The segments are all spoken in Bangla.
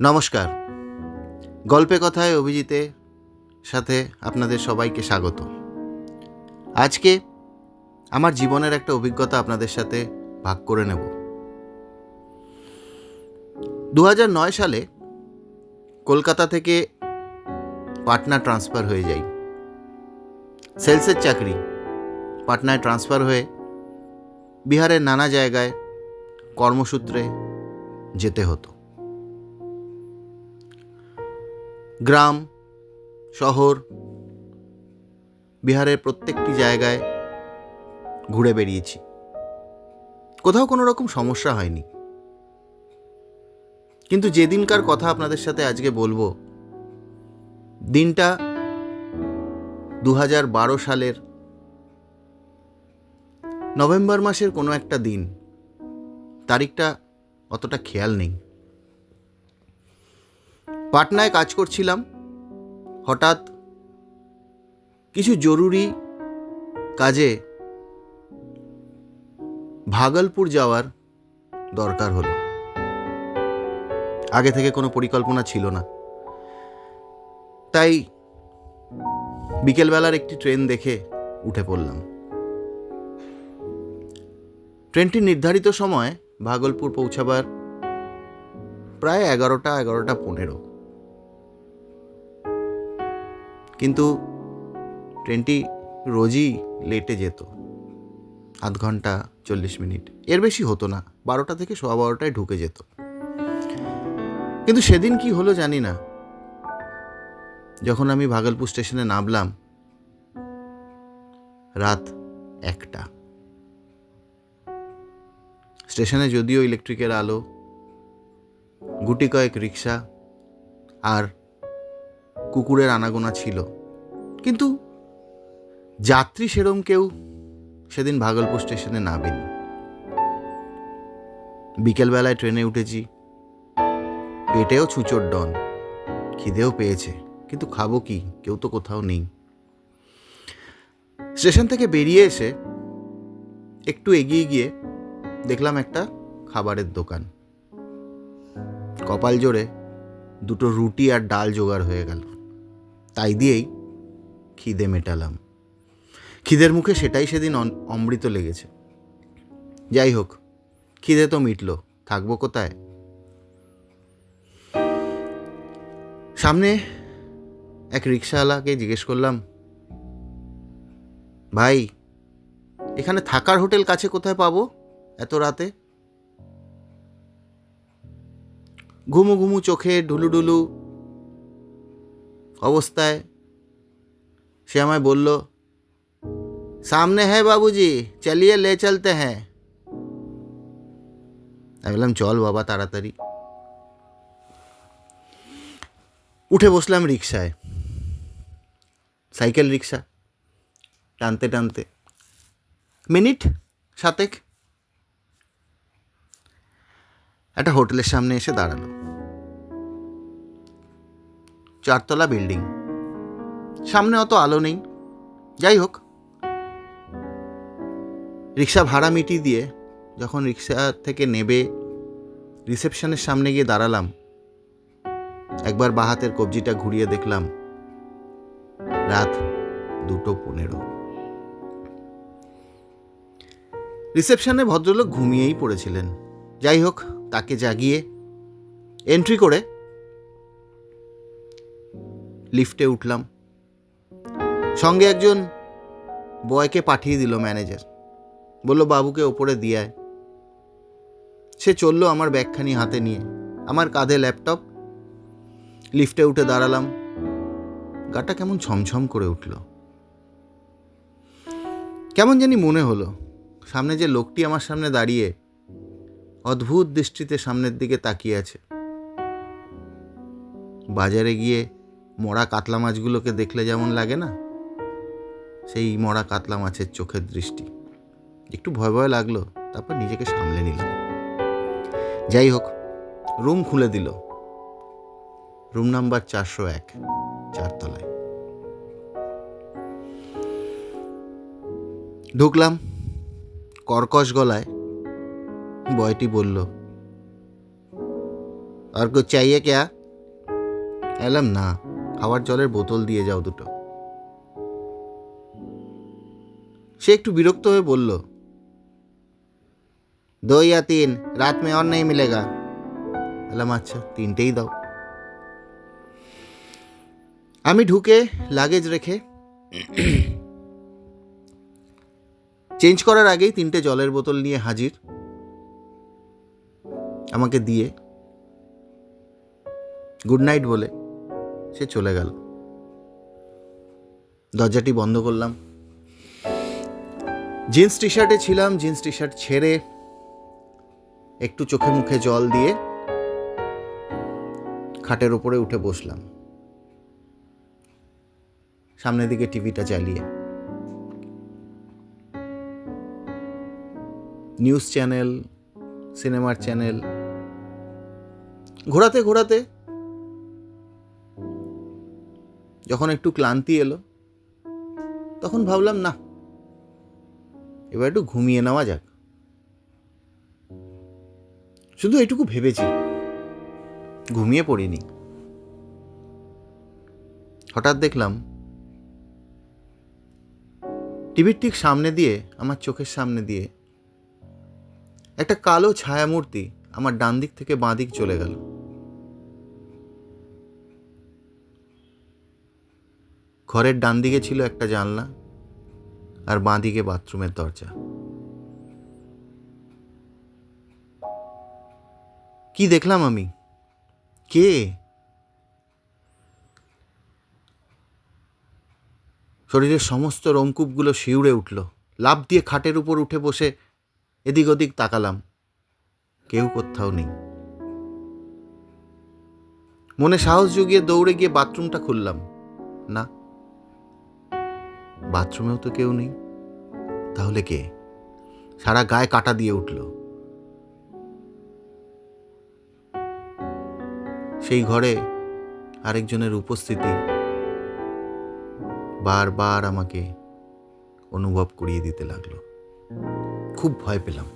নমস্কার। গল্পে কথায় অভিজিতে সাথে আপনাদের সবাইকে স্বাগত। আজকে আমার জীবনের একটা অভিজ্ঞতা আপনাদের সাথে ভাগ করে নেব। দু সালে কলকাতা থেকে পাটনা ট্রান্সফার হয়ে যাই। সেলসের চাকরি, পাটনায় ট্রান্সফার হয়ে বিহারের নানা জায়গায় কর্মসূত্রে যেতে হতো। গ্রাম, শহর, বিহারের প্রত্যেকটি জায়গায় ঘুরে বেরিয়েছি কোথাও কোনো রকম সমস্যা হয়নি। কিন্তু যেদিনকার কথা আপনাদের সাথে আজকে বলব, দিনটা দু বারো সালের নভেম্বর মাসের কোনো একটা দিন, তারিখটা অতটা খেয়াল নেই। পাটনায় কাজ করছিলাম। হঠাৎ কিছু জরুরি কাজে ভাগলপুর যাওয়ার দরকার হলো। আগে থেকে কোনো পরিকল্পনা ছিল না। তাই বিকেলবেলার একটি ট্রেন দেখে উঠে পড়লাম। ট্রেনটি নির্ধারিত সময় ভাগলপুর পৌঁছাবার প্রায় এগারোটা এগারোটা পনেরো। কিন্তু ট্রেনটি রোজই লেটে যেত। আধ ঘণ্টা চল্লিশ মিনিট। এর বেশি হতো না। বারোটা থেকে সোয়া বারোটায় ঢুকে যেত। কিন্তু সেদিন কি হলো জানি না। যখন আমি ভাগলপুর স্টেশনে নামলাম, রাত একটা। স্টেশনে যদিও ইলেকট্রিকের আলো, গুটি কয়েক রিক্সা আর কুকুরের আনাগোনা ছিল। কিন্তু যাত্রী সেরম কেউ সেদিন ভাগলপুর স্টেশনে নামেনি। বিকেলবেলায় ট্রেনে উঠেছি। পেটেও ছুচোর ডন। খিদেও পেয়েছে। কিন্তু খাব কি? কেউ তো কোথাও নেই। স্টেশন থেকে বেরিয়ে এসে একটু এগিয়ে গিয়ে দেখলাম একটা খাবারের দোকান। কপাল জোরে দুটো রুটি আর ডাল জোগাড় হয়ে গেল। তাই দিয়েই খিদে মেটালাম। খিদের মুখে সেটাই সেদিন অমৃত লেগেছে। যাই হোক, খিদে তো মিটল, থাকব কোথায়? সামনে এক রিক্সাওয়ালাকে জিজ্ঞেস করলাম, ভাই, এখানে থাকার হোটেল কাছে কোথায় পাবো এত রাতে? ঘুমু ঘুমু চোখে ঢুলু ঢুলু অবস্থায়। সে আমায় বলল, সামনে হ্যাঁ বাবুজি, চালিয়ে লে চলতে হ্যাঁ। আমি বললাম, চল বাবা, তাড়াতাড়ি। উঠে বসলাম রিক্সায় সাইকেল রিক্সা টানতে টানতে। মিনিট সাতেক। একটা হোটেলের সামনে এসে দাঁড়াল। চারতলা বিল্ডিং। সামনে অত আলো নেই। যাই হোক। রিক্সা ভাড়া মিটিয়ে দিয়ে যখন রিক্সা থেকে নেবে রিসেপশনের সামনে গিয়ে দাঁড়ালাম। একবার বাহাতের কবজিটা ঘুরিয়ে দেখলাম, রাত দুটো পনেরো। রিসেপশনে ভদ্রলোক ঘুমিয়েই পড়েছিলেন। যাই হোক, তাকে জাগিয়ে এন্ট্রি করে লিফটে উঠলাম। সঙ্গে একজন বয়কে পাঠিয়ে দিল ম্যানেজার। বলল, বাবুকে ওপরে দিয়ে আয়। সে চলল আমার ব্যাগখানি হাতে নিয়ে। আমার কাঁধে ল্যাপটপ। লিফটে উঠে দাঁড়ালাম। গাটা কেমন ছমছম করে উঠল। কেমন জানি মনে হলো, সামনে যে লোকটি আমার সামনে দাঁড়িয়ে অদ্ভুত দৃষ্টিতে সামনের দিকে তাকিয়ে আছে। বাজারে গিয়ে মরা কাতলা মাছগুলোকে দেখলে যেমন লাগে না, সেই মরা কাতলা মাছের চোখের দৃষ্টি। একটু ভয় ভয় লাগল, তারপর নিজেকে সামলে নিলাম। যাই হোক, রুম খুলে দিল। রুম নাম্বার চারশো এক, চারতলায়। ঢুকলাম, কর্কশ গলায়। বয়টি বলল, আর কুছ চাইয়ে ক্যা এলাম, না। খাওয়ার জলের বোতল দিয়ে যাও দুটো। সে একটু বিরক্ত হয়ে বলল, দই আর তিন, রাত মে অন্যায় নেই মিলেগা। বললাম আচ্ছা তিনটেই দাও। আমি ঢুকে লাগেজ রেখে চেঞ্জ করার আগেই তিনটে জলের বোতল নিয়ে হাজির। আমাকে দিয়ে, গুড নাইট বলে সে চলে গেল। দরজাটি বন্ধ করলাম। জিন্স টি শার্টে ছিলাম, জিন্স টি শার্ট ছেড়ে একটু চোখে মুখে জল দিয়ে খাটের ওপরে উঠে বসলাম। সামনের দিকে টিভিটা চালিয়ে। নিউজ চ্যানেল, সিনেমার চ্যানেল, ঘোরাতে ঘোরাতে যখন একটু ক্লান্তি এলো, তখন ভাবলাম, না, এবার একটু ঘুমিয়ে নেওয়া যাক। শুধু এটুকু ভেবেছি, ঘুমিয়ে পড়িনি। হঠাৎ দেখলাম, টিভির ঠিক সামনে দিয়ে, আমার চোখের সামনে দিয়ে, একটা কালো ছায়ামূর্তি আমার ডান দিক থেকে বাঁ দিক চলে গেল। ঘরের ডান দিকে ছিল একটা জানলা আর বাঁ দিকে বাথরুমের দরজা। কি দেখলাম আমি? কে? শরীরের সমস্ত রোমকূপগুলো শিউড়ে উঠল। লাভ দিয়ে খাটের উপর উঠে বসে এদিক ওদিক তাকালাম। কেউ কোথাও নেই। মনে সাহস জুগিয়ে দৌড়ে গিয়ে বাথরুমটা খুললাম। না বাথরুমেও তো কেউ নেই। তাহলে কে? সারা গায়ে কাটা দিয়ে উঠল। সেই ঘরে আরেকজনের উপস্থিতি বারবার আমাকে অনুভব করিয়ে দিতে লাগল। খুব ভয় পেলাম।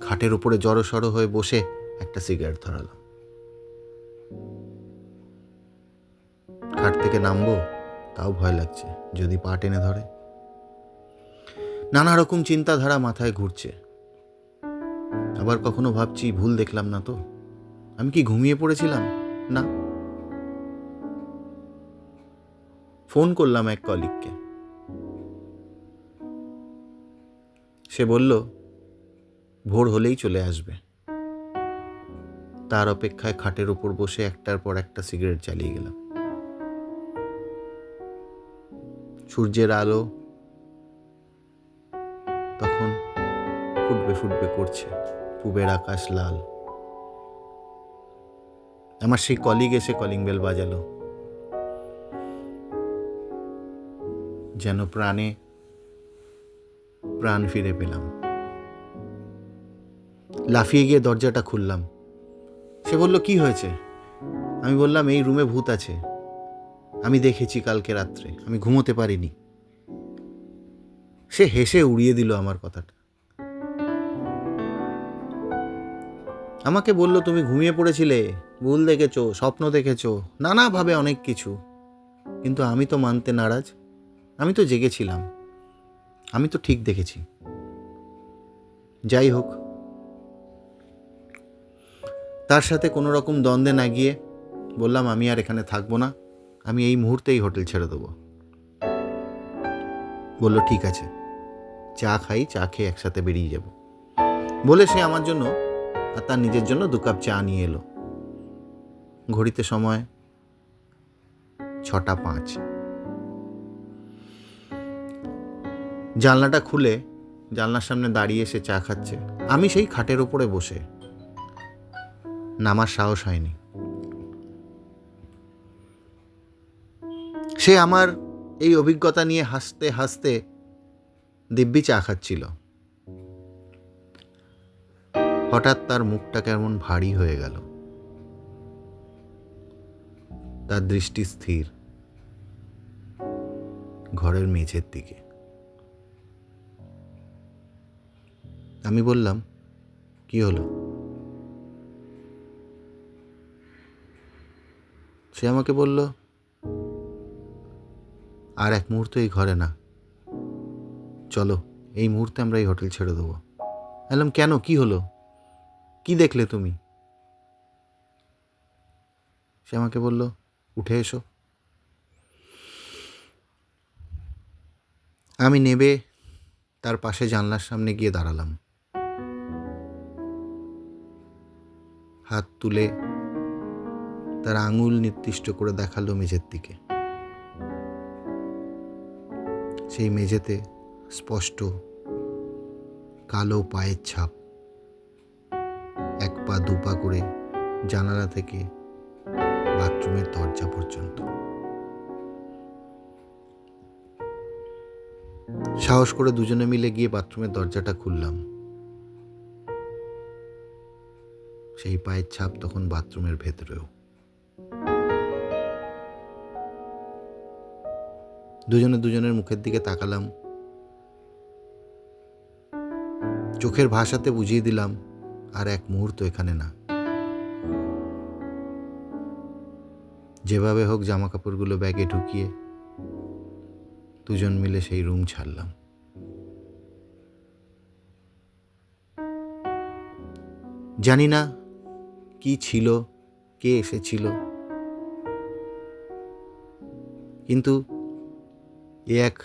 খাটের উপরে জড়সড় হয়ে বসে একটা সিগারেট ধরালাম। খাট থেকে নামবো তাও ভয় লাগছে, যদি পা টেনে ধরে। নানা রকম চিন্তাধারা মাথায় ঘুরছে। আবার কখনো ভাবছি, ভুল দেখলাম না তো? আমি কি ঘুমিয়ে পড়েছিলাম? না। ফোন করলাম এক কলিগকে সে বলল, ভোর হলেই চলে আসবে। তার অপেক্ষায় খাটের উপর বসে একটার পর একটা সিগারেট চালিয়ে গেলাম। সূর্যের আলো তখন ফুটবে ফুটবে করছে পুবের আকাশ লাল। আমার সেই কলিগ এসে কলিং বেল বাজালো। যেন প্রাণে প্রাণ ফিরে পেলাম। লাফিয়ে গিয়ে দরজাটা খুললাম। সে বলল, কি হয়েছে? আমি বললাম, এই রুমে ভূত আছে। আমি দেখেছি কালকে রাত্রে, আমি ঘুমোতে পারিনি। সে হেসে উড়িয়ে দিল আমার কথাটা। আমাকে বলল, তুমি ঘুমিয়ে পড়েছিলে, ভুল দেখেছ, স্বপ্ন দেখেছ, নানাভাবে অনেক কিছু। কিন্তু আমি তো মানতে নারাজ, আমি তো জেগেছিলাম, আমি তো ঠিক দেখেছি। যাই হোক, তার সাথে কোনো রকম দ্বন্দ্বে না গিয়ে বললাম, আমি আর এখানে থাকব না। আমি এই মুহূর্তেই হোটেল ছেড়ে দেবো। বলল, ঠিক আছে। চা খাই, চা খেয়ে একসাথে বেরিয়ে যাব। বলে সে আমার জন্য আর তার নিজের জন্য দু কাপ চা নিয়ে এলো। ঘড়িতে সময় ছটা পাঁচ। জানলাটা খুলে জানলার সামনে দাঁড়িয়ে সে চা খাচ্ছে। আমি সেই খাটের ওপরে বসে। নামার সাহস হয়নি। সে আমার এই অভিজ্ঞতা নিয়ে হাসতে হাসতে দিব্যি চা খাচ্ছিল। হঠাৎ তার মুখটা কেমন ভারী হয়ে গেল। তার দৃষ্টি স্থির। ঘরের মেঝের দিকে। আমি বললাম, কি হলো? সে আমাকে বলল আর এক মুহূর্ত এই ঘরে না। চলো, এই মুহূর্তে আমরা এই হোটেল ছেড়ে দেবো। বললাম কেন? কি হলো? কি দেখলে তুমি? সে আমাকে বলল, উঠে এসো। আমি নেবে তার পাশে জানলার সামনে গিয়ে দাঁড়ালাম। হাত তুলে তার আঙুল নির্দিষ্ট করে দেখাল মেঝের দিকে। সেই মেঝেতে স্পষ্ট কালো পায়ের ছাপ। এক পা দু পা করে জানালা থেকে বাথরুমের দরজা পর্যন্ত। সাহস করে দুজনে মিলে গিয়ে বাথরুমের দরজাটা খুললাম। সেই পায়ের ছাপ তখন বাথরুমের ভেতরেও। দুজনে দুজনের মুখের দিকে তাকালাম। চোখের ভাষাতে বুঝিয়ে দিলাম, আর এক মুহূর্ত এখানে না। যেভাবে হোক জামা কাপড়গুলো ব্যাগে ঢুকিয়ে দুজন মিলে সেই রুম ছাড়লাম। জানি না কি ছিল, কে এসেছিল, কিন্তু এ এক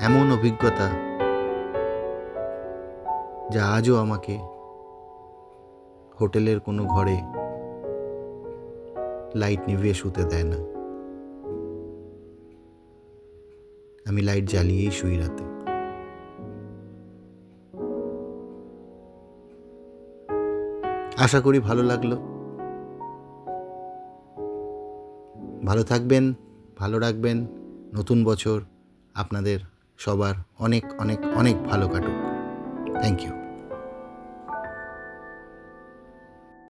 এমন অভিজ্ঞতা যা আজও আমাকে হোটেলের কোনো ঘরে লাইট নিভিয়ে শুতে দেয় না। আমি লাইট জ্বালিয়েই শুই রাতে। আশা করি ভালো লাগল। ভালো থাকবেন, ভালো রাখবেন। নতুন বছর আপনাদের সবার অনেক অনেক অনেক ভালো কাটুক। Thank you